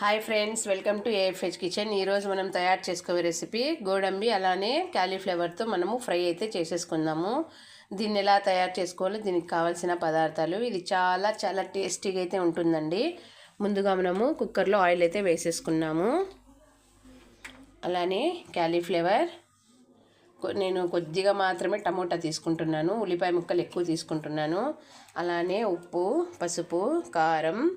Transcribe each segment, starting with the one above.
Hi friends welcome to AFH kitchen ఈరోజు మనం తయారు చేసుకోవే రెసిపీ గోడంబి అలానే క్యాలీఫ్లవర్తో మనము ఫ్రై అయితే చేసేసుకుందాము. దీన్ని ఎలా తయారు చేసుకోవాలో దీనికి కావాల్సిన పదార్థాలు. ఇది చాలా చాలా టేస్టీగా అయితే ఉంటుందండి. ముందుగా మనము కుక్కర్లో ఆయిల్ అయితే వేసేసుకున్నాము. అలానే క్యాలీఫ్లవర్ కొ- నేను కొద్దిగా మాత్రమే టమోటా తీసుకుంటున్నాను. ఉల్లిపాయ ముక్కలు ఎక్కువ తీసుకుంటున్నాను. అలానే ఉప్పు పసుపు కారం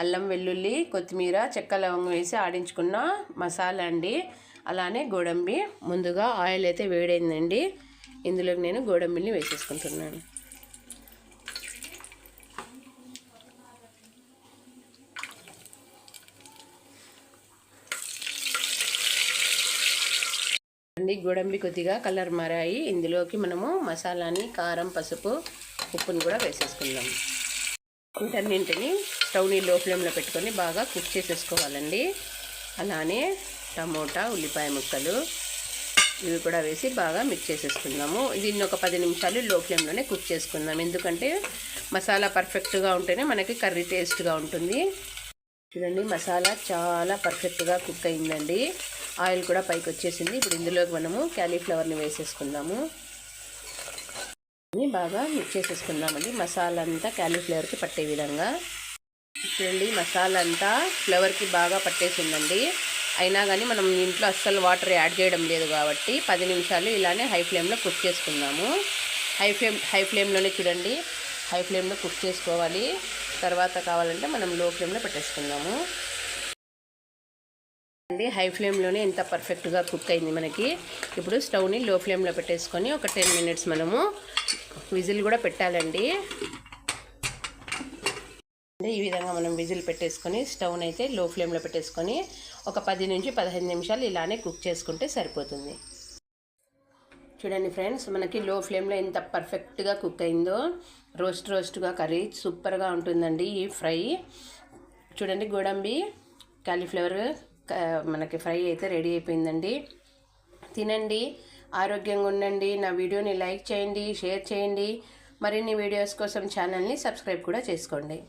అల్లం వెల్లుల్లి కొత్తిమీర చెక్క లవంగం వేసి ఆడించుకున్న మసాలా అండి. అలానే గోడంబి. ముందుగా ఆయిల్ అయితే వేడైందండి. ఇందులోకి నేను గోడంబిని వేసేసుకుంటున్నాను. అండి గోడంబి కొద్దిగా కలర్ మారాయి. ఇందులోకి మనము మసాలాని కారం పసుపు ఉప్పుని కూడా వేసేసుకుందాం. వీటన్నింటిని స్టవ్ని లో ఫ్లేమ్లో పెట్టుకొని బాగా కుక్ చేసేసుకోవాలండి. అలానే టమోటా ఉల్లిపాయ ముక్కలు ఇవి కూడా వేసి బాగా మిక్స్ చేసేసుకుందాము. దీన్ని ఒక పది నిమిషాలు లో ఫ్లేమ్లోనే కుక్ చేసుకుందాం. ఎందుకంటే మసాలా పర్ఫెక్ట్గా ఉంటేనే మనకి కర్రీ టేస్ట్గా ఉంటుంది. చూడండి మసాలా చాలా పర్ఫెక్ట్గా కుక్ అయిందండి. ఆయిల్ కూడా పైకి వచ్చేసింది. ఇప్పుడు ఇందులోకి మనము క్యాలీఫ్లవర్ని వేసేసుకుందాము. బాగా మిక్స్ చేసేసుకుందామండి. మసాలా అంతా క్యాలీఫ్లవర్కి పట్టే విధంగా. చూడండి మసాలా అంతా ఫ్లవర్కి బాగా పట్టేసిందండి. అయినా కానీ మనం ఇంట్లో అస్సలు వాటర్ యాడ్ చేయడం లేదు కాబట్టి పది నిమిషాలు ఇలానే హై ఫ్లేమ్లో కుక్ చేసుకుందాము. హై ఫ్లేమ్ హై ఫ్లేమ్లోనే చూడండి. హై ఫ్లేమ్లో కుక్ చేసుకోవాలి. తర్వాత కావాలంటే మనం లో ఫ్లేమ్లో పెట్టేసుకుందాము. అండి హై ఫ్లేమ్లోనే ఎంత పర్ఫెక్ట్గా కుక్ అయింది మనకి. ఇప్పుడు స్టవ్ని లో ఫ్లేమ్లో పెట్టేసుకొని ఒక టెన్ మినిట్స్ మనము విజిల్ కూడా పెట్టాలండి. ఈ విధంగా మనం విజిల్ పెట్టేసుకొని స్టవ్ని అయితే లో ఫ్లేమ్లో పెట్టేసుకొని ఒక పది నుంచి పదిహేను నిమిషాలు ఇలానే కుక్ చేసుకుంటే సరిపోతుంది. చూడండి ఫ్రెండ్స్ మనకి లో ఫ్లేమ్లో ఎంత పర్ఫెక్ట్గా కుక్ అయిందో రోస్ట్ రోస్ట్గా కర్రీ సూపర్గా ఉంటుందండి ఈ ఫ్రై. చూడండి గోడంబి కాలీఫ్లవర్ క- మనకి ఫ్రై అయితే రెడీ అయిపోయిందండి. తినండి ఆరోగ్యంగా ఉండండి. నా వీడియోని లైక్ చేయండి షేర్ చేయండి. మరిన్ని వీడియోస్ కోసం ఛానల్ని సబ్స్క్రైబ్ కూడా చేసుకోండి.